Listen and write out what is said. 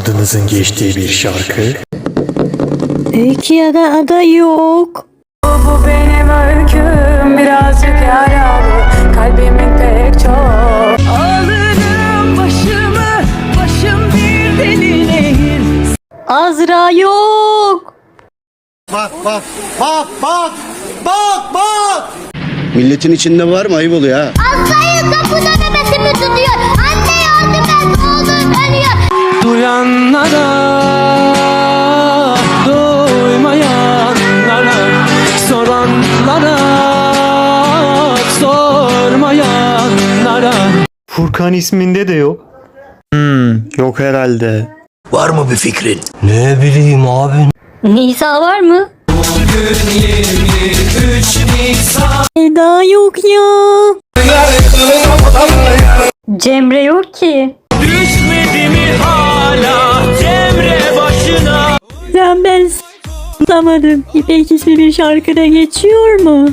adınızın geçtiği bir şarkı. Öykü ya da ada yok. Bu benim öyküm birazcık yaralı Kalbimin pek çok Alırım başımı Başım bir deli değil Azra yok. Bak bak bak bak bak bak. Milletin içinde var mı ayıp oluyor ha. Sayın kapıda nöbetimi tutuyor. Anne yardım et oğlum ölüyor. Duyanlara, duymayanlara, soranlara, sormayanlara. Furkan isminde de yok. Hmm, yok herhalde. Var mı bir fikrin? Nisa var mı? Eda yok ya. Cemre yok ki. Düşmedi mi hala ben Anlamadım. İpek ismi bir şarkıda geçiyor mu?